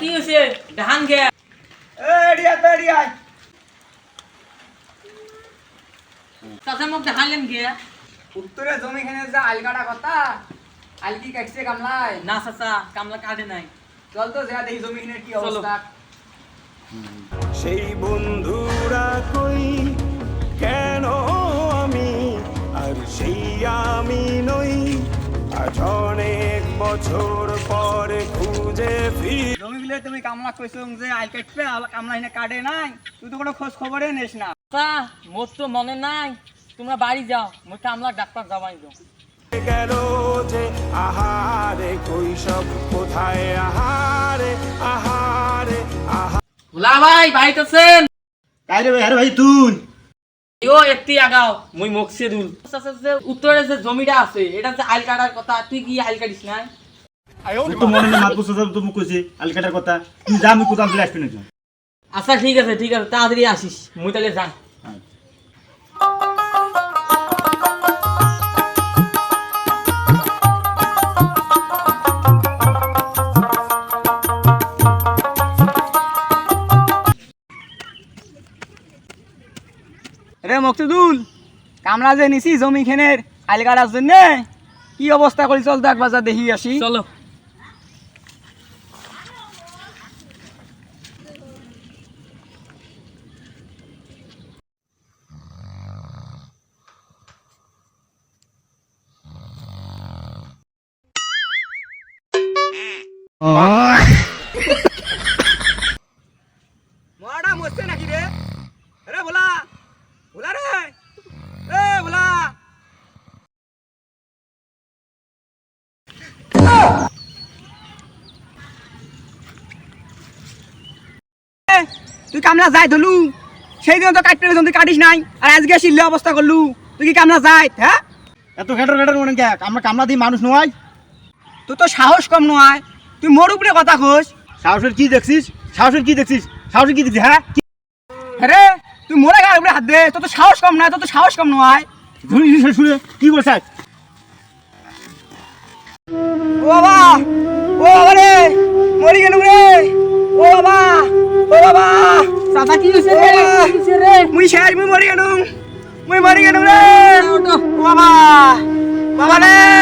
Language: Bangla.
কি ধান গে। এডিয়া মোক দেখালেন গে। উত্তরে জমি খানে যা আল কাটা কথা আল কি কাটছে কামলাই? না চাচা কামলা কাটে নাই। চল তো যা দেখি জমি খানের কি চলো। অবস্থা সেই বন্ধুরা কই বছর পরে খুঁজে ফির জমি গুলো তুমি কামলা কইছো যে আল কাটবে কামলা হিনে কাটে নাই। তুই তো কোনো খোঁজ খবরই নিস না। চাচা মোর তো মনে নাই। তোমরা বাড়ি যাও মই কামলা ডাক্তার যাবাই যাও। গেল যে আহারে কৈশব কোথায়? আহারে আহারে আহা ভোলা ভাই বাড়িতে আছেন? রে ভাই আরে ভাই তুই। ও একটি আগাও। মই মকসে দুল। যে উত্তরে যে জমিটা আছে এটা যে আইল কাটার কথা তুই কি আইল কাটিস নাই? তোর তো মনে নেই মাত বছর তো মুখ আলকাটার কথা। তুই যা আমি কোথাও চলে আসবি না আচ্ছা ঠিক আছে ঠিক আছে তাড়াতাড়ি আসিস। মুই তাহলে যান রে মকসুদুল কামলা যে নিছি জমি খানের আল কাটার জন্য? কি অবস্থা করি? চল তো একবার যা দেখি আসি। চলো। মারা মরছে নাকি রে? রে ভোলা ভোলা রে এ ভোলা। তুই কামলা যাই ধলু সেই দিন তো কাটতে তুই কাটিস নাই আর আজকে শিল্লে অবস্থা করলু। তুই কি কামলা যাই হ্যাঁ? এত ঘেটার ঘেটার মনে কে? আমরা কামলা দিয়ে মানুষ নয়। তোর তো সাহস কম নয়। তুই মোর উপরে কথা কোস। শাশুর কি দেখছিস? শাশুড়ি কি দেখছিস? সাহসের কি দেখছিস? হ্যাঁ? আরে তুই মোরে গায়ে উপরে হাত দে। তোর তো সাহস কম না তোর তো সাহস কম নয়। ধুলি শুনে শুনে কি বলছ ও বাবা ও বাবা রে মরি গেল রে। ও বাবা ও বাবা। সাদা কি হইছে রে? রে? মুই শেয়ার মুই মরি গেলুম। মুই মরি গেল রে। ও বাবা বাবা রে।